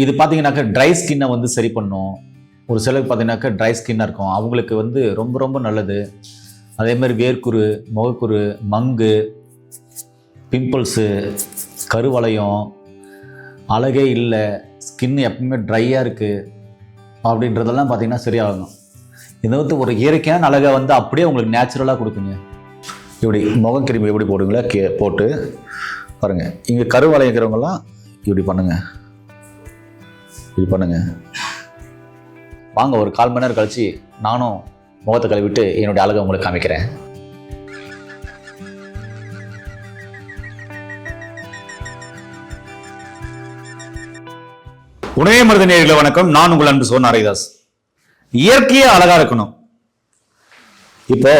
இது பார்த்தீங்கன்னாக்கா ட்ரை ஸ்கின்னை வந்து சரி பண்ணும். ஒரு சிலருக்கு பார்த்தீங்கன்னாக்கா ட்ரை ஸ்கின்னாக இருக்கும். அவங்களுக்கு வந்து ரொம்ப ரொம்ப நல்லது. அதேமாதிரி வேர்க்குரு முகக்குரு மங்கு பிம்பிள்ஸு கருவளையம் அழகே இல்லை ஸ்கின் எப்பவுமே ட்ரையாக இருக்குது அப்படின்றதெல்லாம் பார்த்தீங்கன்னா சரியாகும் இதை வந்து ஒரு இயற்கையான அழகை வந்து அப்படியே உங்களுக்கு நேச்சுரலாக கொடுக்குங்க. இப்படி முகம் கிருமி எப்படி போடுங்களா? கே போட்டு பாருங்க. இங்கே கருவளையம் இப்படி பண்ணுங்கள் இது பண்ணுங்க. வாங்க ஒரு கால் மணி நேரம் கழித்து நானும் முகத்தை கழுவிட்டு என்னுடைய அழகை உங்களுக்கு காமிக்கிறேன். உணவே மருத நேயர்களே வணக்கம். நான் உங்கள் அன்பு சோன் ஹரிதாஸ் இயற்கையே அழகா இருக்கணும். இப்போ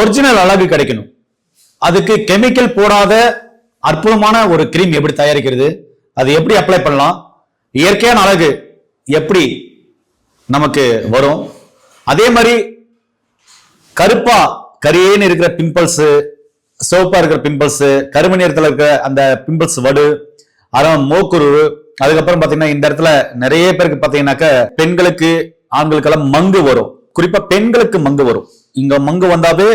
ஒரிஜினல் அழகு கிடைக்கணும். அதுக்கு கெமிக்கல் போடாத அற்புதமான ஒரு கிரீம் எப்படி தயாரிக்கிறது? அது எப்படி அப்ளை பண்ணலாம்? இயற்கையான அழகு எப்படி நமக்கு வரும்? அதே மாதிரி கருப்பா கரியேன்னு இருக்கிற பிம்பிள்ஸ் சிவப்பா இருக்கிற பிம்பிள்ஸ் கரும நிறத்துல இருக்கிற அந்த பிம்பிள்ஸ் வடு அதான் மோக்குரு அதுக்கப்புறம் பாத்தீங்கன்னா இந்த இடத்துல நிறைய பேருக்கு பாத்தீங்கன்னாக்க பெண்களுக்கு ஆண்களுக்கெல்லாம் மங்கு வரும். குறிப்பா பெண்களுக்கு மங்கு வரும். இங்க மங்கு வந்தாவே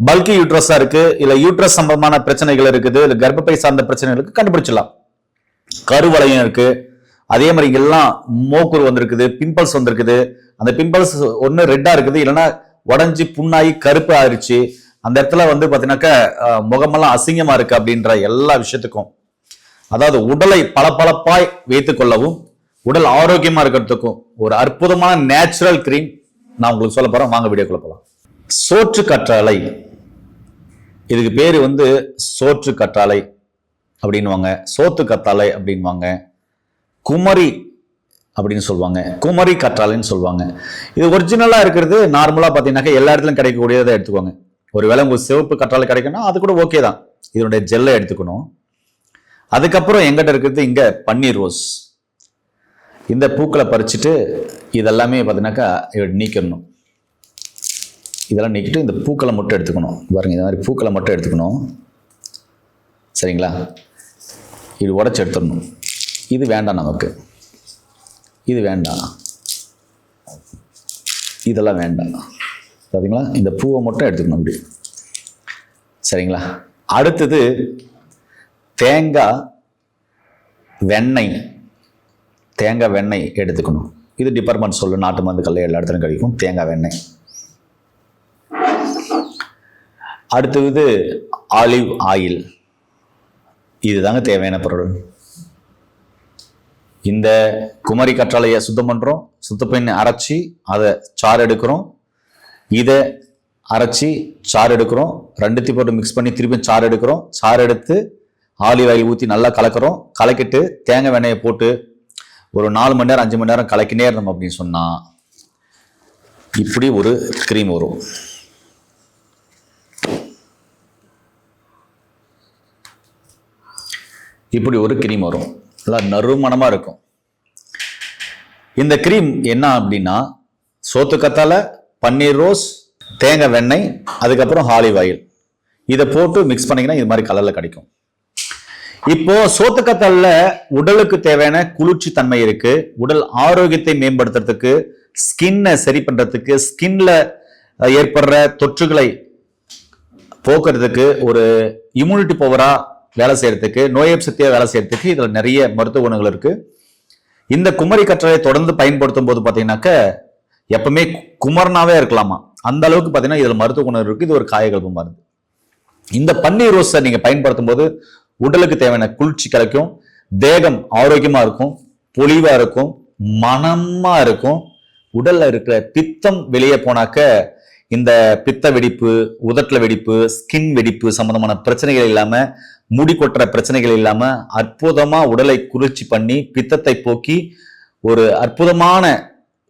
பல்கி யூட்ரஸா இருக்கு இல்ல யூட்ரஸ் சம்பந்தமான பிரச்சனைகள் இருக்குது இல்ல கர்ப்பப்பை சார்ந்த பிரச்சனைகளுக்கு கண்டுபிடிச்சிடலாம். கருவளையம் இருக்கு அதே மாதிரி இங்க எல்லாம் மோக்குரு வந்திருக்குது பிம்பிள்ஸ் வந்திருக்குது. அந்த பிம்பிள்ஸ் ஒன்று ரெட்டாக இருக்குது. இல்லைன்னா உடஞ்சி புண்ணாகி கருப்பு ஆயிடுச்சு அந்த இடத்துல வந்து பார்த்தீங்கன்னாக்கா முகமெல்லாம் அசிங்கமாக இருக்குது அப்படின்ற எல்லா விஷயத்துக்கும். அதாவது உடலை பளபளப்பாய் வைத்துக்கொள்ளவும் உடல் ஆரோக்கியமாக இருக்கிறதுக்கும் ஒரு அற்புதமான நேச்சுரல் கிரீம் நான் உங்களுக்கு சொல்ல போகிறேன் வாங்க வீடியோக்குள்ள போலாம். சோற்று கற்றாழை. இதுக்கு பேர் வந்து சோற்று கற்றாழை அப்படின்னுவாங்க. சோத்து கத்தாழை அப்படின்வாங்க குமரி அப்படின்னு சொல்லுவாங்க. குமரி கற்றாழைன்னு சொல்லுவாங்க. இது ஒரிஜினலாக இருக்கிறது நார்மலாக பார்த்தீங்கன்னாக்கா எல்லா இடத்துலையும் கிடைக்கக்கூடியதை எடுத்துக்கோங்க ஒருவேளை உங்களுக்கு சிவப்பு கற்றாலை கிடைக்கும்னா அது கூட ஓகே தான். இதனுடைய ஜெல்லை எடுத்துக்கணும். அதுக்கப்புறம் எங்கிட்ட இருக்கிறது இங்கே பன்னீர் ரோஸ். இந்த பூக்களை பறிச்சுட்டு இதெல்லாமே பார்த்தீங்கன்னாக்கா இப்படி நீக்கணும் இதெல்லாம் நீக்கிட்டு இந்த பூக்களை மட்டும் எடுத்துக்கணும். பாருங்க இந்த மாதிரி பூக்களை மட்டும் எடுத்துக்கணும். சரிங்களா? இது உடச்சி எடுத்துடணும். இது வேண்டாம் நமக்கு. இது வேண்டாம். இதெல்லாம் வேண்டாம். பார்த்தீங்களா இந்த பூவை மட்டும் எடுத்துக்கணும் அப்படி. சரிங்களா? அடுத்தது தேங்காய் வெண்ணெய். தேங்காய் வெண்ணெய் எடுத்துக்கணும். இது டிபார்ட்மெண்ட் சொல்லு. நாட்டு மருந்து கல்லை எல்லா இடத்துலையும் கிடைக்கும். தேங்காய் வெண்ணெய். அடுத்தது ஆலிவ் ஆயில் இதுதாங்க தேவையான பொருள். இந்த குமரி கற்றாழையை சுத்தம் பண்ணுறோம் சுத்தம் பண்ணி அரைச்சி அதை சாறு எடுக்கிறோம். இதை அரைச்சி சாறு எடுக்கிறோம். ரெண்டுத்தையும் போட்டு மிக்ஸ் பண்ணி திருப்பி சாறு எடுக்கிறோம். சாறு எடுத்து ஆலிவ் ஆயில் ஊற்றி நல்லா கலக்கிறோம். கலக்கிட்டு தேங்காய் வெண்ணெயை போட்டு ஒரு நாலு மணி நேரம் அஞ்சு மணி நேரம் கலக்கினே இருந்தோம் அப்படின்னு சொன்னால் இப்படி ஒரு க்ரீம் வரும். இப்படி ஒரு க்ரீம் வரும். நல்லா நறுமணமாக இருக்கும். இந்த க்ரீம் என்ன அப்படின்னா சோத்துக்கத்தால பன்னீர் ரோஸ் தேங்காய் வெண்ணெய் அதுக்கப்புறம் ஹாலிவ் ஆயில் இதை போட்டு மிக்ஸ் பண்ணிங்கன்னா இது மாதிரி கலரில் கிடைக்கும். இப்போ சோத்துக்கத்தால உடலுக்கு தேவையான குளிர்ச்சி தன்மை இருக்கு. உடல் ஆரோக்கியத்தை மேம்படுத்துறதுக்கு ஸ்கின்னை சரி பண்றதுக்கு ஸ்கின்ல ஏற்படுற தொற்றுகளை போக்குறதுக்கு ஒரு இம்யூனிட்டி பவரா வேலை செய்யறதுக்கு நோய் சக்தியாக வேலை செய்யறதுக்கு இதில் நிறைய மருத்துவ குணங்கள் இருக்கு. இந்த குமரி கற்றாழை தொடர்ந்து பயன்படுத்தும் போது பார்த்தீங்கன்னாக்க எப்பவுமே குமரனாவே இருக்கலாமா? அந்த அளவுக்கு பார்த்தீங்கன்னா இதில் மருத்துவ குணம் இருக்கு. இது ஒரு காயகல்பு மருந்து இந்த பன்னீர் ரோஸை நீங்கள் பயன்படுத்தும் போது உடலுக்கு தேவையான குளிர்ச்சி கிடைக்கும். தேகம் ஆரோக்கியமா இருக்கும். பொலிவா இருக்கும். மனமா இருக்கும். உடல்ல இருக்கிற பித்தம் வெளியே போனாக்க இந்த பித்த வெடிப்பு உதட்டில் வெடிப்பு ஸ்கின் வெடிப்பு சம்பந்தமான பிரச்சனைகள் இல்லாமல் முடி கொட்டுற பிரச்சனைகள் இல்லாமல் அற்புதமாக உடலை குளிர்ச்சி பண்ணி பித்தத்தை போக்கி ஒரு அற்புதமான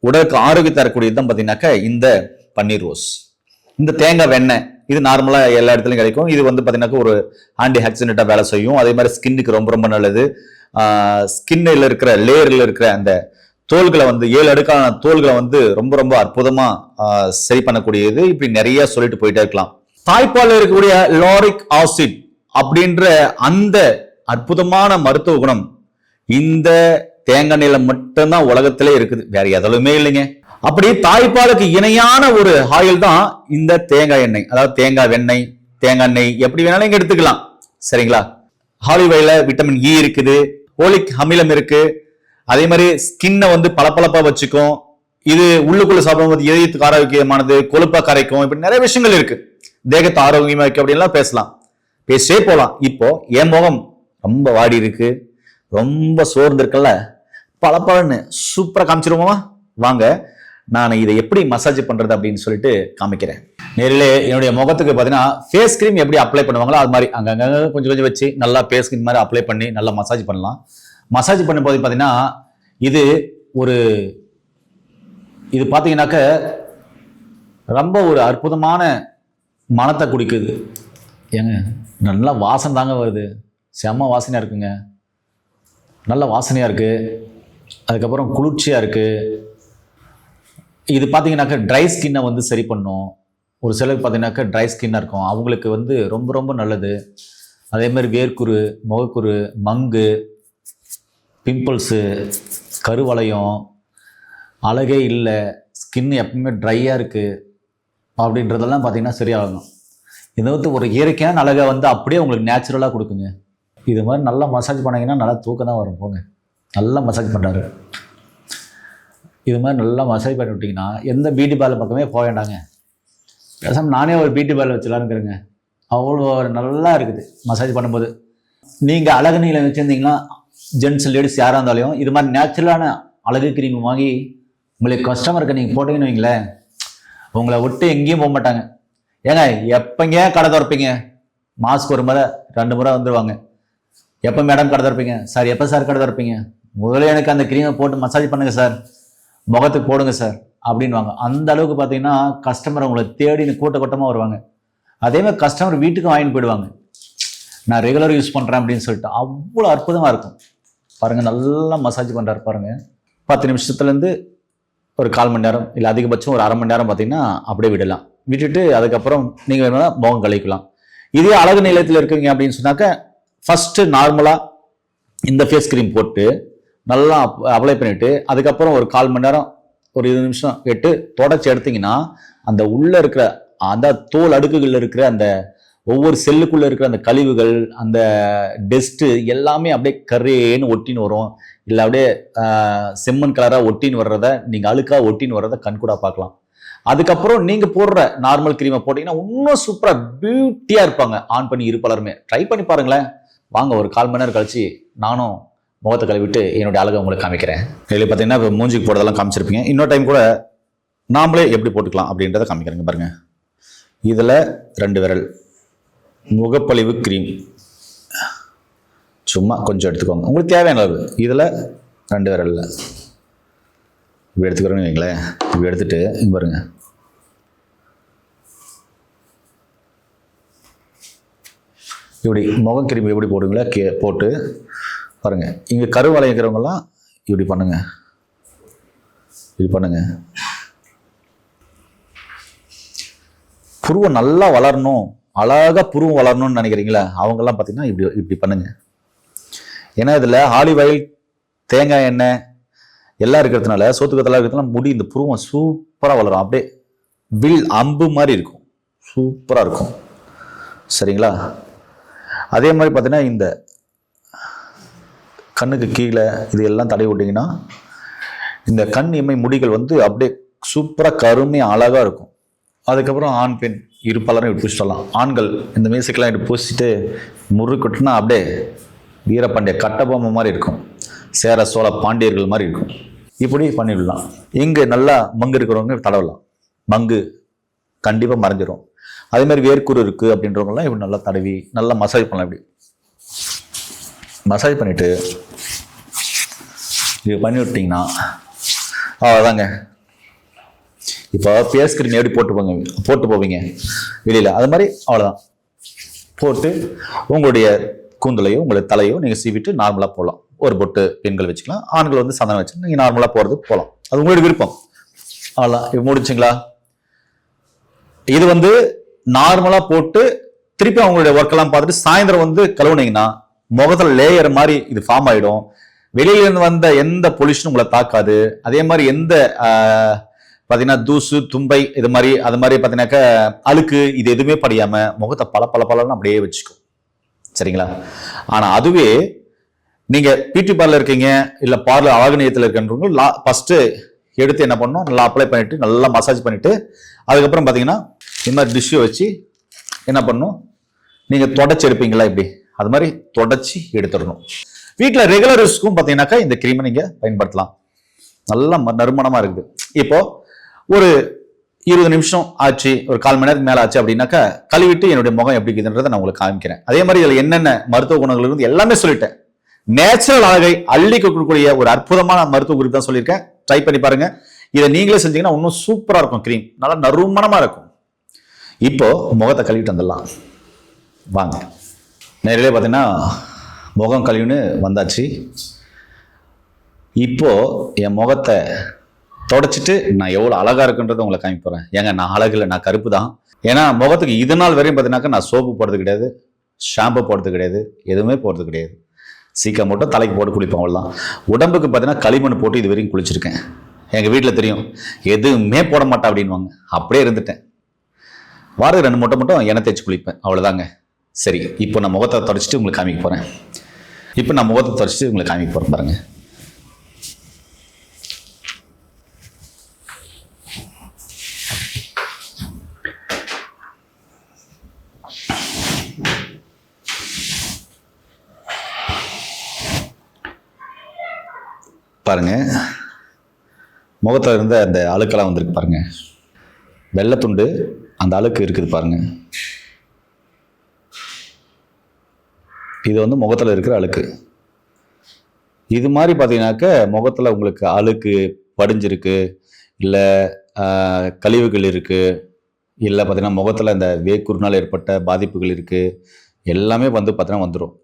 உடலுக்கு ஆரோக்கியம் தரக்கூடியது தான் பார்த்தீங்கன்னாக்கா இந்த பன்னீர் ரோஸ். இந்த தேங்காய் வெண்ணெய் இது நார்மலாக எல்லா இடத்துலையும் கிடைக்கும். இது வந்து பார்த்தீங்கன்னாக்கா ஒரு ஆன்டி ஆக்சிடென்ட்டாக வேலை செய்யும். அதே மாதிரி ஸ்கின்னுக்கு ரொம்ப ரொம்ப நல்லது. ஸ்கின்னில் இருக்கிற லேயரில் இருக்கிற அந்த தோள்களை வந்து ஏழு அடுக்கான தோள்களை வந்து ரொம்ப ரொம்ப அற்புதமா சரி பண்ணக்கூடியது. இப்படி நிறைய சொல்லிட்டு போயிட்டே இருக்கலாம். தாய்ப்பால் இருக்கக்கூடிய லாரிக் ஆசிட் அப்படின்ற அந்த அற்புதமான மருத்துவ குணம் இந்த தேங்காய் நிலம் மட்டும்தான் உலகத்திலே இருக்குது. வேற எதுலுமே இல்லைங்க. அப்படி தாய்ப்பாலுக்கு இணையான ஒரு ஆயில் தான் இந்த தேங்காய் எண்ணெய். அதாவது தேங்காய் வெண்ணெய் தேங்காய் எண்ணெய். எப்படி வேணாலும் இங்க எடுத்துக்கலாம். சரிங்களா? ஹாலிவைல விட்டமின் இ இருக்குது. ஓலிக் அமிலம் இருக்கு. அதே மாதிரி ஸ்கின்னை வந்து பளபளப்பா வச்சுக்கும் இது உள்ளுக்குள்ள சாப்பிடும்போது இதயத்துக்கு ஆரோக்கியமானது கொழுப்பா கரைக்கும் இப்படி நிறைய விஷயங்கள் இருக்கு. தேகத்தை ஆரோக்கியமா இருக்கு அப்படின்லாம் பேசலாம். பேசிட்டே போகலாம் இப்போ என் முகம் ரொம்ப வாடி இருக்கு. ரொம்ப சோர்ந்து இருக்குல்ல? பளபளன்னு சூப்பராக காமிச்சிருவோமா? வாங்க. நான் இதை எப்படி மசாஜ் பண்றது அப்படின்னு சொல்லிட்டு காமிக்கிறேன். நேரிலே என்னுடைய முகத்துக்கு பார்த்தீங்கன்னா ஃபேஸ் கிரீம் எப்படி அப்ளை பண்ணுவாங்களோ அது மாதிரி அங்கங்க கொஞ்சம் கொஞ்சம் வச்சு நல்லா ஃபேஸ் கிரீம் மாதிரி அப்ளை பண்ணி நல்லா மசாஜ் பண்ணலாம். மசாஜ் பண்ணும்போது பார்த்தீங்கன்னா இது ஒரு இது பார்த்தீங்கன்னாக்க ரொம்ப ஒரு அற்புதமான மனத்தை குடிக்குது. ஏங்க நல்லா வாசனை தாங்க வருது. செம்ம வாசனையாக இருக்குங்க. நல்ல வாசனையாக இருக்குது அதுக்கப்புறம் குளிர்ச்சியாக இருக்குது இது பார்த்தீங்கன்னாக்கா ட்ரை ஸ்கின்னை வந்து சரி பண்ணும். ஒரு சிலருக்கு பார்த்தீங்கன்னாக்கா ட்ரை ஸ்கின்னாக இருக்கும். அவங்களுக்கு வந்து ரொம்ப ரொம்ப நல்லது. அதே மாதிரி வேர்க்குரு முகக்குரு மங்கு பிம்பிள்ஸு கருவளையம் அழகே இல்லை ஸ்கின் எப்பவுமே ட்ரையாக இருக்குது அப்படின்றதெல்லாம் பார்த்தீங்கன்னா சரியாகணும். இதை வந்து ஒரு இயற்கையான அழகை வந்து அப்படியே உங்களுக்கு நேச்சுரலாக கொடுக்குங்க. இது மாதிரி நல்லா மசாஜ் பண்ணீங்கன்னா நல்லா தூக்கம் தான் வரும். போங்க. நல்லா மசாஜ் பண்ணுறாரு இது மாதிரி நல்லா மசாஜ் பண்ணி விட்டிங்கன்னா எந்த பியூட்டி பார்லர் பக்கமே போக வேண்டாங்க. பேசாமல் நானே ஒரு பியூட்டி பார்லர் வச்சலான்னுக்கிறேங்க அவ்வளோ நல்லா இருக்குது மசாஜ் பண்ணும்போது. நீங்கள் அழகு நீளம் வச்சுருந்தீங்கன்னா ஜென்ட்ஸ் லேடிஸ் யாராக இருந்தாலும் இது மாதிரி நேச்சுரலான அழகு கிரீம் வாங்கி உங்களுக்கு கஸ்டமருக்கு நீங்கள் போட்டீங்கன்னு வைங்களேன் உங்களை விட்டு எங்கேயும் போக மாட்டாங்க. ஏங்க எப்பங்க கடை திறப்பீங்க? மாஸ்க் ஒரு முறை ரெண்டு முறை வந்துடுவாங்க எப்போ மேடம் கடை திறப்பீங்க? சார் எப்போ சார் கடை திறப்பீங்க? முதல்ல எனக்கு அந்த க்ரீமை போட்டு மசாஜ் பண்ணுங்க சார் முகத்துக்கு போடுங்க சார் அப்படின்வாங்க அந்த அளவுக்கு பார்த்தீங்கன்னா கஸ்டமர் உங்களை தேடின்னு கூட்ட கூட்டமாக வருவாங்க. அதே மாதிரி கஸ்டமர் வீட்டுக்கும் வாங்கிட்டு போயிடுவாங்க. நான் ரெகுலர் யூஸ் பண்ணுறேன் அப்படின்னு சொல்லிட்டு அவ்வளோ அற்புதமாக இருக்கும். பாருங்கள் நல்லா மசாஜ் பண்ணுறாரு பாருங்கள் பத்து நிமிஷத்துலேருந்து ஒரு கால் மணி நேரம் இல்லை அதிகபட்சம் ஒரு அரை மணி நேரம் பார்த்தீங்கன்னா அப்படியே விடலாம். விட்டுட்டு அதுக்கப்புறம் நீங்கள் வேணும்னா முகம் கழிக்கலாம் இதே அழகு நிலையத்தில் இருக்கீங்க அப்படின்னு சொன்னாக்க ஃபஸ்ட்டு நார்மலாக இந்த ஃபேஸ் க்ரீம் போட்டு நல்லா அப்ளை பண்ணிவிட்டு அதுக்கப்புறம் ஒரு கால் மணி நேரம் ஒரு இருபது நிமிஷம் விட்டு தொடச்சி எடுத்தீங்கன்னா அந்த உள்ளே இருக்கிற அந்த தோல் அடுக்குகளில் இருக்கிற அந்த ஒவ்வொரு செல்லுக்குள்ளே இருக்கிற அந்த கழிவுகள் அந்த டெஸ்ட்டு எல்லாமே அப்படியே கரேன்னு ஒட்டின்னு வரும். இல்லை அப்படியே செம்மண் கலராக ஒட்டின்னு வர்றத நீங்கள் அழுக்காக ஒட்டின்னு வர்றதை கண்கூடாக பார்க்கலாம். அதுக்கப்புறம் நீங்கள் போடுற நார்மல் க்ரீமை போட்டிங்கன்னா இன்னும் சூப்பராக பியூட்டியாக இருப்பாங்க. ஆன் பண்ணி இருப்பாளருமே. ட்ரை பண்ணி பாருங்களேன். வாங்க ஒரு கால் மணி நேரம் கழிச்சு நானும் முகத்தை கழுவிட்டு என்னுடைய அழகை உங்களுக்கு காமிக்கிறேன். இதில் பார்த்தீங்கன்னா இப்போ மூஞ்சிக்கு போடுறதெல்லாம் காமிச்சிருப்பீங்க. இன்னொரு டைம் கூட நாமளே எப்படி போட்டுக்கலாம் அப்படின்றத காமிக்கிறேங்க பாருங்கள் இதில் ரெண்டு விரல். முகப்பழிவு க்ரீம் சும்மா கொஞ்சம் எடுத்துக்கோங்க. உங்களுக்கு தேவையான அளவு. இதில் ரெண்டு விரலில் இப்படி எடுத்துக்கிறோன்னு வைங்களேன். இப்படி எடுத்துகிட்டு இங்கே பாருங்கள் இப்படி முகம் கிருமி எப்படி போடுங்களா கே போட்டு பாருங்கள் இங்கே கருவளை இருக்கிறவங்கலாம் இப்படி பண்ணுங்கள் இப்படி பண்ணுங்கள் புருவம் நல்லா வளரணும். அழகாக புருவம் வளரணும்னு நினைக்கிறீங்களா? அவங்கெல்லாம் பார்த்தீங்கன்னா இப்படி இப்படி பண்ணுங்க. ஏன்னா இதில் ஆலிவ் ஆயில் தேங்காய் எண்ணெய் எல்லாம் இருக்கிறதுனால சோத்துக்கத்தெல்லாம் இருக்கிறதுனால முடி இந்த புருவம் சூப்பராக வளரும். அப்படியே வில் அம்பு மாதிரி இருக்கும். சூப்பராக இருக்கும். சரிங்களா? அதே மாதிரி பார்த்தீங்கன்னா இந்த கண்ணுக்கு கீழே இது எல்லாம் தடவி விட்டிங்கன்னா இந்த கண் இமை முடிகள் வந்து அப்படியே சூப்பராக கருமையாக அழகாக இருக்கும். அதுக்கப்புறம் ஆண் பெண். இரு பலரும் இப்படி சொல்லலாம். ஆண்கள் இந்த மியூசிக்கெலாம் இப்படி பூசிட்டு முறு கொட்டினா அப்படியே வீரபாண்டிய கட்டபொம்மை மாதிரி இருக்கும். சேர சோழ பாண்டியர்கள் மாதிரி இருக்கும். இப்படி பண்ணிவிடலாம் இங்கே நல்லா மங்கு இருக்கிறவங்க தடவலாம். மங்கு கண்டிப்பாக மறைஞ்சிரும். அதே மாதிரி வேர்க்குரு இருக்குது அப்படின்றவங்கலாம் இப்படி நல்லா தடவி நல்லா மசாஜ் பண்ணலாம் இப்படி. மசாஜ் பண்ணிவிட்டு இது பண்ணி விட்டிங்கன்னா அவ்வளோதாங்க இப்போ ஃபேஸ் கிரீம் எப்படி போட்டு போங்க போட்டு போவீங்க? வெளியில். அது மாதிரி அவ்வளோதான் போட்டு உங்களுடைய கூந்தலையோ உங்களுடைய தலையோ நீங்கள் சீவிட்டு நார்மலாக போகலாம் ஒரு பொட்டு பெண்கள் வச்சுக்கலாம் ஆண்கள் வந்து சந்தனம் வச்சு நீங்கள் நார்மலாக போகிறது போகலாம் அது உங்களுடைய விருப்பம். அவ்வளோதான் இப்போ முடிச்சுங்களா இது வந்து நார்மலாக போட்டு திருப்பி அவங்களுடைய ஒர்க்கெல்லாம் பார்த்துட்டு சாயந்தரம் வந்து கழுவுனீங்கன்னா முகத்தில் லேயர் மாதிரி இது ஃபார்ம் ஆகிடும் வெளியிலேருந்து வந்த எந்த பொல்யூஷனும் உங்களை தாக்காது. அதே மாதிரி எந்த பார்த்தீங்கன்னா தூசு தும்பை இது மாதிரி அது மாதிரி பார்த்தீங்கன்னாக்கா அழுக்கு இது எதுவுமே படியாமல் முகத்தை பல பல பலன்னு அப்படியே வச்சுக்கும் சரிங்களா? ஆனால் அதுவே நீங்கள் பியூட்டி பார்லர் இருக்கீங்க இல்லை பார்லர் அழகு இருக்கின்றவங்க லா ஃபஸ்ட்டு எடுத்து என்ன பண்ணணும் நல்லா அப்ளை பண்ணிவிட்டு நல்லா மசாஜ் பண்ணிவிட்டு அதுக்கப்புறம் பார்த்தீங்கன்னா இந்த மாதிரி டிஷ்ஷை வச்சு என்ன பண்ணணும் நீங்கள் தொடச்சி எடுப்பீங்களா இப்படி? அது மாதிரி தொடச்சி எடுத்துடணும். வீட்டில் ரெகுலர் யூஸ்க்கும் பார்த்தீங்கன்னாக்கா இந்த க்ரீமை நீங்கள் பயன்படுத்தலாம். நல்லா ம- இருக்குது. இப்போது ஒரு இருபது நிமிஷம் ஆச்சு ஒரு கால் மணி நேரத்துக்கு மேலே ஆச்சு அப்படின்னாக்கா கழுவிட்டு என்னுடைய முகம் எப்படி இருக்குதுன்றதை நான் உங்களுக்கு காமிக்கிறேன். அதே மாதிரி இதில் என்னென்ன மருத்துவ குணங்கள் இருந்து எல்லாமே சொல்லிட்டேன். நேச்சுரல் அழகை அள்ளி கொடுக்கக்கூடிய ஒரு அற்புதமான மருத்துவ குறிப்பு தான் சொல்லியிருக்கேன். ட்ரை பண்ணி பாருங்க. இதை நீங்களே செஞ்சீங்கன்னா இன்னும் சூப்பராக இருக்கும் க்ரீம் நல்லா நறுமணமாக இருக்கும். இப்போ முகத்தை கழுவிட்டு வந்துடலாம். வாங்க. நேரிலே பார்த்தீங்கன்னா முகம் கழுவின்னு வந்தாச்சு. இப்போ என் முகத்தை தொடச்சிட்டு நான் எவ்வளோ அழகாக இருக்குன்றதை உங்களை காமிக்க போகிறேன் ஏங்க நான் அழகு இல்லை நான் கருப்பு தான். ஏன்னா முகத்துக்கு இது நாள் வரையும் பார்த்தீங்கன்னாக்கா நான் சோப்பு போடுறது கிடையாது ஷாம்பு போடுறது கிடையாது எதுவுமே போடுறது கிடையாது. சீக்கிரம் மட்டும் தலைக்கு போட்டு குளிப்பேன் அவ்வளோதான் உடம்புக்கு பார்த்தீங்கன்னா களிமண் போட்டு இது வரைக்கும் குளிச்சிருக்கேன். எங்கள் வீட்டில் தெரியும் எதுவுமே போட மாட்டேன் அப்படின்வாங்க அப்படியே இருந்துட்டேன். வாரம் ரெண்டு மூட்டை மட்டும் எண்ணெய் தேய்ச்சி குளிப்பேன் அவ்வளோதாங்க சரி இப்போ நான் முகத்தை தொடச்சிட்டு உங்களுக்கு காமிக்க போகிறேன் இப்போ நான் முகத்தை தொடச்சிட்டு உங்களுக்கு காமிக்க போகிறேன் பாருங்கள் பாருங்க. முகத்தில் இருந்த அந்த அழுக்கெல்லாம் வந்திருக்கு பாருங்க. வெள்ளைத்துண்டு அந்த அழுக்கு இருக்குது பாருங்க. இது வந்து முகத்தில் இருக்கிற அழுக்கு. இது மாதிரி பார்த்தீங்கன்னாக்க முகத்தில் உங்களுக்கு அழுக்கு படிஞ்சிருக்கு இல்லை கழிவுகள் இருக்குது இல்லை பார்த்தீங்கன்னா முகத்தில் இந்த வேக்குறுனால் ஏற்பட்ட பாதிப்புகள் இருக்குது எல்லாமே வந்து பார்த்தீங்கன்னா வந்துடும்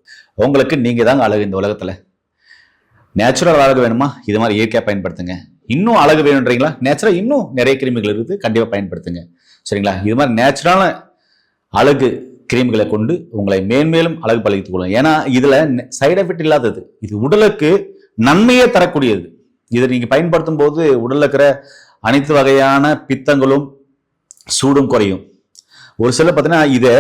உங்களுக்கு நீங்கள் தாங்க அழகு இந்த உலகத்தில். நேச்சுரல் அழகு வேணுமா? இது மாதிரி இயற்கையாக பயன்படுத்துங்க. இன்னும் அழகு வேணுன்றீங்களா? நேச்சுரல் இன்னும் நிறைய கிருமிகள் இருக்குது. கண்டிப்பாக பயன்படுத்துங்க. சரிங்களா? இது மாதிரி நேச்சுரலான அழகு கிரீம்களை கொண்டு உங்களை மேன்மேலும் அழகு பழகித்துக் கொள்ளும் ஏன்னா இதில் சைடு எஃபெக்ட் இல்லாதது. இது உடலுக்கு நன்மையே தரக்கூடியது. இதை நீங்கள் பயன்படுத்தும் போது உடலில் இருக்கிற அனைத்து வகையான பித்தங்களும் சூடும் குறையும். ஒரு சில பார்த்தீங்கன்னா இதை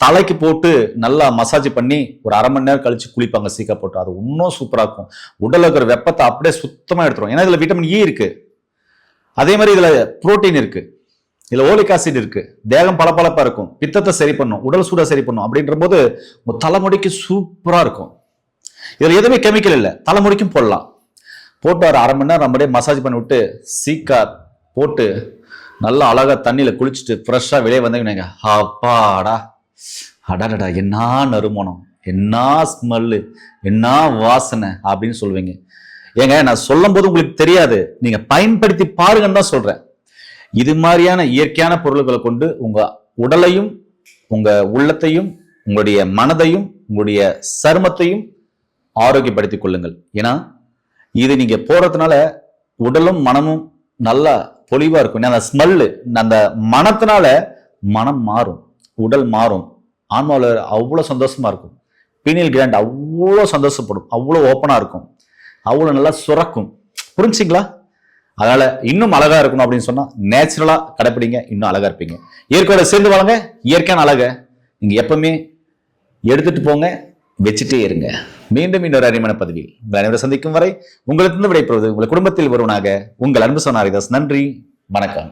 தலைக்கு போட்டு நல்லா மசாஜ் பண்ணி ஒரு அரை மணி நேரம் கழிச்சு குளிப்பாங்க சீக்கா போட்டு. அது இன்னும் சூப்பராக இருக்கும். உடலில் இருக்கிற வெப்பத்தை அப்படியே சுத்தமாக எடுத்துரும். ஏன்னா இதில் விட்டமின் இ இருக்கு. அதே மாதிரி இதில் புரோட்டீன் இருக்கு. இதில் ஓலிக் ஆசிட் இருக்கு. தேகம் பளபளப்பாக இருக்கும். பித்தத்தை சரி பண்ணும். உடல் சூடாக சரி பண்ணும். அப்படின்ற போது உங்க தலைமுடிக்கு சூப்பராக இருக்கும். இதில் எதுவுமே கெமிக்கல் இல்லை. தலைமுடிக்கும் போடலாம். போட்டு ஒரு அரை மணி நேரம் அப்படியே மசாஜ் பண்ணி விட்டு சீக்கா போட்டு நல்லா அழகாக தண்ணியில் குளிச்சுட்டு ஃப்ரெஷ்ஷாக வெளியே வந்தீங்கன்னாங்க அப்பாடா. அடாடா என்ன நறுமணம் என்ன ஸ்மெல்லு என்ன வாசனை அப்படின்னு சொல்லுவீங்க. ஏங்க நான் சொல்லும் போது உங்களுக்கு தெரியாது. நீங்க பயன்படுத்தி பாருங்கன்னு தான் சொல்றேன். இது மாதிரியான இயற்கையான பொருள்களை கொண்டு உங்க உடலையும் உங்க உள்ளத்தையும் உங்களுடைய மனதையும் உங்களுடைய சருமத்தையும் ஆரோக்கியப்படுத்திக் கொள்ளுங்கள். ஏன்னா இது நீங்க போடுறதுனால உடலும் மனமும் நல்லா பொலிவா இருக்கும். ஏன்னா அந்த ஸ்மெல்லு அந்த மனத்தினால மனம் மாறும். உடல் மாறும். ஆன்மாவில் அவ்வளோ சந்தோஷமா இருக்கும். பீனியல் கிராண்ட் அவ்வளோ சந்தோஷப்படும். அவ்வளோ ஓப்பனாக இருக்கும். அவ்வளோ நல்லா சுரக்கும். புரிஞ்சுங்களா அதனால் இன்னும் அழகாக இருக்கணும் அப்படின்னு சொன்னால் நேச்சுரலாக கடைப்பிடிங்க. இன்னும் அழகாக இருப்பீங்க. இயற்கையோட சேர்ந்து வாங்க இயற்கையான அழகை நீங்கள் எப்பவுமே எடுத்துகிட்டு போங்க வச்சுட்டே இருங்க. மீண்டும் இன்னொரு அருமையான பதவியில் உங்கள் அனைவரை சந்திக்கும் வரை உங்களுக்கு விடைபெறுவது உங்கள் குடும்பத்தில் ஒருவனாக உங்கள் அன்பு சொன்னாரிதாஸ் நன்றி. வணக்கம்.